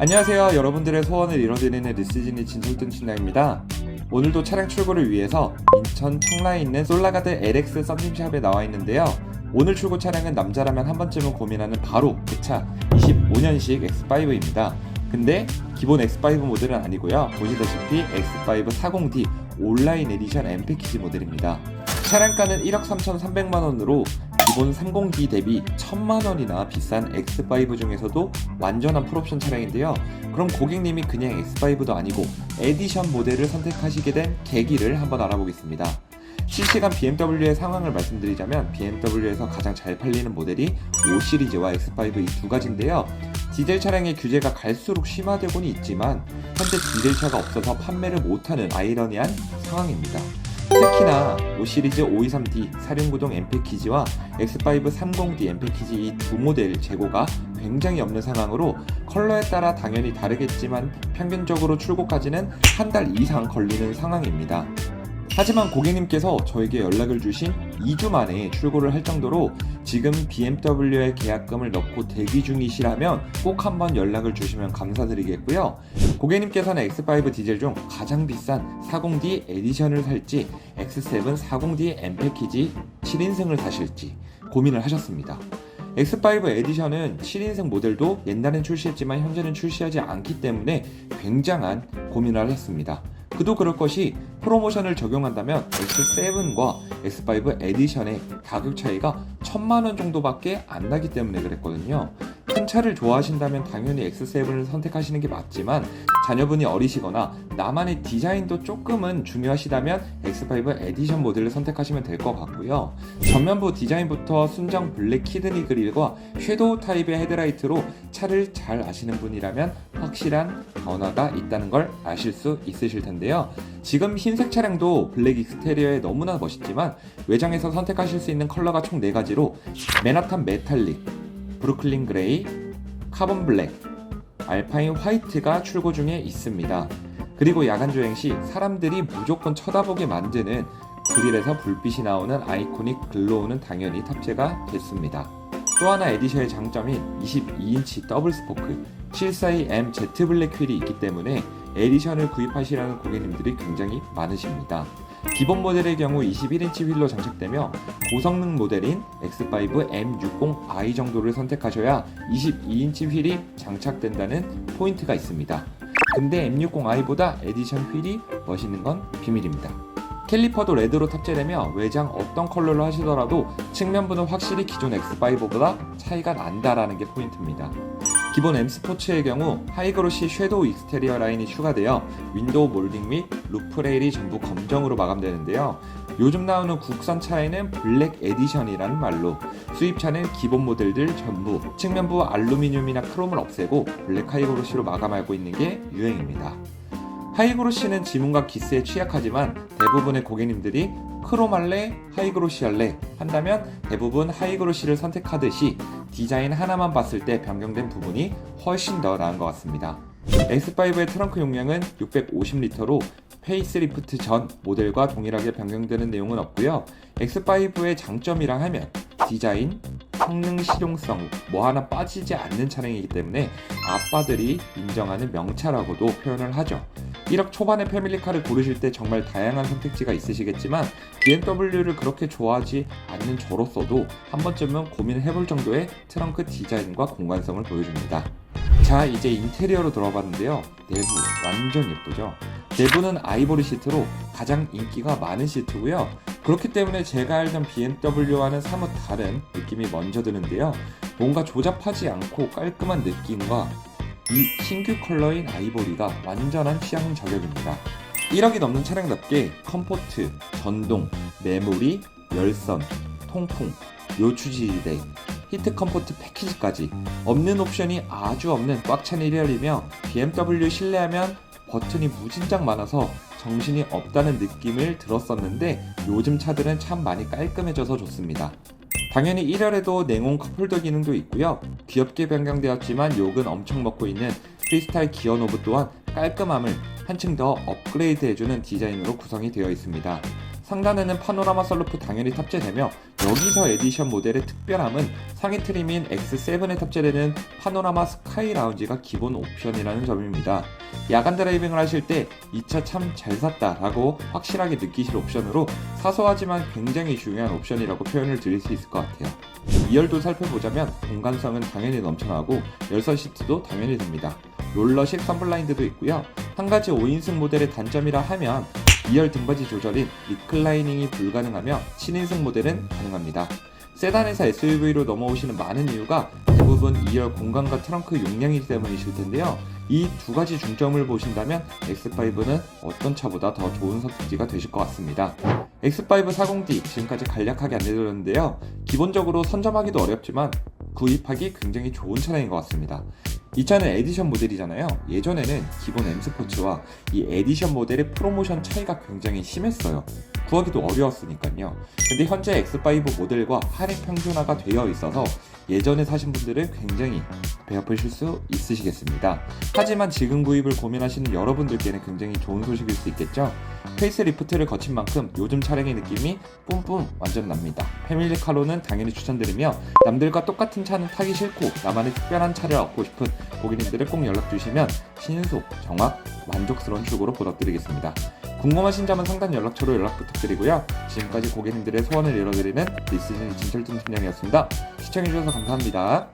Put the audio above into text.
안녕하세요. 여러분들의 소원을 이뤄드리는 리스진이 진솔든 신나입니다. 오늘도 차량 출고를 위해서 인천 청라에 있는 솔라가드 LX 썸님샵에 나와 있는데요. 오늘 출고 차량은 남자라면 한 번쯤은 고민하는 바로 그 차 25년식 X5입니다. 근데 기본 X5 모델은 아니고요. 보시다시피 X5 40D 온라인 에디션 M 패키지 모델입니다. 차량가는 1억 3,300만 원으로 기본 30D 대비 1000만 원이나 비싼 X5 중에서도 완전한 풀옵션 차량인데요. 그럼 고객님이 그냥 X5도 아니고 에디션 모델을 선택하시게 된 계기를 한번 알아보겠습니다. 실시간 BMW의 상황을 말씀드리자면 BMW에서 가장 잘 팔리는 모델이 5 시리즈와 X5 이 두 가지인데요. 디젤 차량의 규제가 갈수록 심화되고는 있지만 현재 디젤차가 없어서 판매를 못하는 아이러니한 상황입니다. 특히나 5 시리즈 523D 사륜구동 M 패키지와 X5 30D M 패키지 이 두 모델 재고가 굉장히 없는 상황으로 컬러에 따라 당연히 다르겠지만 평균적으로 출고까지는 한 달 이상 걸리는 상황입니다. 하지만 고객님께서 저에게 연락을 주신 2주 만에 출고를 할 정도로 지금 BMW에 계약금을 넣고 대기 중이시라면 꼭 한번 연락을 주시면 감사드리겠고요. 고객님께서는 X5 디젤 중 가장 비싼 40D 에디션을 살지 X7 40D M 패키지 7인승을 사실지 고민을 하셨습니다. X5 에디션은 7인승 모델도 옛날엔 출시했지만 현재는 출시하지 않기 때문에 굉장한 고민을 했습니다. 그도 그럴 것이 프로모션을 적용한다면 X7과 X5 에디션의 가격 차이가 천만 원 정도밖에 안 나기 때문에 그랬거든요. 큰 차를 좋아하신다면 당연히 X7을 선택하시는 게 맞지만 자녀분이 어리시거나 나만의 디자인도 조금은 중요하시다면 X5 에디션 모델을 선택하시면 될 것 같고요. 전면부 디자인부터 순정 블랙 키드니 그릴과 섀도우 타입의 헤드라이트로 차를 잘 아시는 분이라면 확실한 변화가 있다는 걸 아실 수 있으실 텐데요. 지금 흰색 차량도 블랙 익스테리어에 너무나 멋있지만 외장에서 선택하실 수 있는 컬러가 총 4가지로 맨하탄 메탈릭, 브루클린 그레이, 카본 블랙, 알파인 화이트가 출고 중에 있습니다. 그리고 야간 주행 시 사람들이 무조건 쳐다보게 만드는 그릴에서 불빛이 나오는 아이코닉 글로우는 당연히 탑재가 됐습니다. 또 하나 에디션의 장점인 22인치 더블 스포크 742M Z 블랙 휠이 있기 때문에 에디션을 구입하시라는 고객님들이 굉장히 많으십니다. 기본 모델의 경우 21인치 휠로 장착되며 고성능 모델인 X5 M60i 정도를 선택하셔야 22인치 휠이 장착된다는 포인트가 있습니다. 근데 M60i보다 에디션 휠이 멋있는 건 비밀입니다. 캘리퍼도 레드로 탑재되며 외장 어떤 컬러로 하시더라도 측면부는 확실히 기존 X5보다 차이가 난다라는 게 포인트입니다. 기본 M 스포츠의 경우 하이그로시 섀도우 익스테리어 라인이 추가되어 윈도우 몰딩 및 루프 레일이 전부 검정으로 마감되는데요. 요즘 나오는 국산 차에는 블랙 에디션이라는 말로 수입차는 기본 모델들 전부 측면부 알루미늄이나 크롬을 없애고 블랙 하이그로시로 마감하고 있는 게 유행입니다. 하이그로시는 지문과 기스에 취약하지만 대부분의 고객님들이 크롬 할래, 하이그로시 할래 한다면 대부분 하이그로시를 선택하듯이 디자인 하나만 봤을 때 변경된 부분이 훨씬 더 나은 것 같습니다. X5의 트렁크 용량은 650리터로 페이스리프트 전 모델과 동일하게 변경되는 내용은 없고요. X5의 장점이라 하면 디자인, 성능 실용성 뭐 하나 빠지지 않는 차량이기 때문에 아빠들이 인정하는 명차라고도 표현을 하죠. 1억 초반의 패밀리카를 고르실 때 정말 다양한 선택지가 있으시겠지만 BMW를 그렇게 좋아하지 않는 저로서도 한 번쯤은 고민을 해볼 정도의 트렁크 디자인과 공간성을 보여줍니다. 자 이제 인테리어로 들어봤는데요. 내부 완전 예쁘죠? 내부는 아이보리 시트로 가장 인기가 많은 시트고요. 그렇기 때문에 제가 알던 BMW와는 사뭇 다른 느낌이 먼저 드는데요. 뭔가 조잡하지 않고 깔끔한 느낌과 이 신규 컬러인 아이보리가 완전한 취향 저격입니다. 1억이 넘는 차량답게 컴포트, 전동, 메모리, 열선, 통풍, 요추지대, 히트 컴포트 패키지까지 없는 옵션이 아주 없는 꽉 찬 1열이며 BMW 신뢰하면 버튼이 무진장 많아서 정신이 없다는 느낌을 들었었는데 요즘 차들은 참 많이 깔끔해져서 좋습니다. 당연히 1열에도 냉온 컵홀더 기능도 있고요. 귀엽게 변경되었지만 욕은 엄청 먹고 있는 프리스타일 기어 노브 또한 깔끔함을 한층 더 업그레이드 해주는 디자인으로 구성이 되어 있습니다. 상단에는 파노라마 썰루프 당연히 탑재되며 여기서 에디션 모델의 특별함은 상위 트림인 X7에 탑재되는 파노라마 스카이 라운지가 기본 옵션이라는 점입니다. 야간 드라이빙을 하실 때 이 차 참 잘 샀다 라고 확실하게 느끼실 옵션으로 사소하지만 굉장히 중요한 옵션이라고 표현을 드릴 수 있을 것 같아요. 2열도 살펴보자면 공간성은 당연히 넘쳐나고 열선 시트도 당연히 됩니다. 롤러식 선블라인드도 있고요. 한 가지 5인승 모델의 단점이라 하면 2열 등받이 조절인 리클라이닝이 불가능하며 7인승 모델은 가능합니다. 세단에서 SUV로 넘어오시는 많은 이유가 대부분 2열 공간과 트렁크 용량이기 때문이실 텐데요. 이 두 가지 중점을 보신다면 X5는 어떤 차보다 더 좋은 선택지가 되실 것 같습니다. X5 40D 지금까지 간략하게 안내드렸는데요. 기본적으로 선점하기도 어렵지만 구입하기 굉장히 좋은 차량인 것 같습니다. 이 차는 에디션 모델이잖아요. 예전에는 기본 M 스포츠와 이 에디션 모델의 프로모션 차이가 굉장히 심했어요. 구하기도 어려웠으니까요. 근데 현재 X5 모델과 할인 평준화가 되어 있어서 예전에 사신 분들은 굉장히 배 아프실 수 있으시겠습니다. 하지만 지금 구입을 고민하시는 여러분들께는 굉장히 좋은 소식일 수 있겠죠? 페이스 리프트를 거친 만큼 요즘 차량의 느낌이 뿜뿜 완전 납니다. 패밀리카로는 당연히 추천드리며 남들과 똑같은 차는 타기 싫고 나만의 특별한 차를 얻고 싶은 고객님들을 꼭 연락 주시면 신속, 정확, 만족스러운 출고로 보답드리겠습니다. 궁금하신 점은 상단 연락처로 연락 부탁드리고요. 지금까지 고객님들의 소원을 이뤄드리는 리스진 진철준 팀장이었습니다. 시청해주셔서 감사합니다.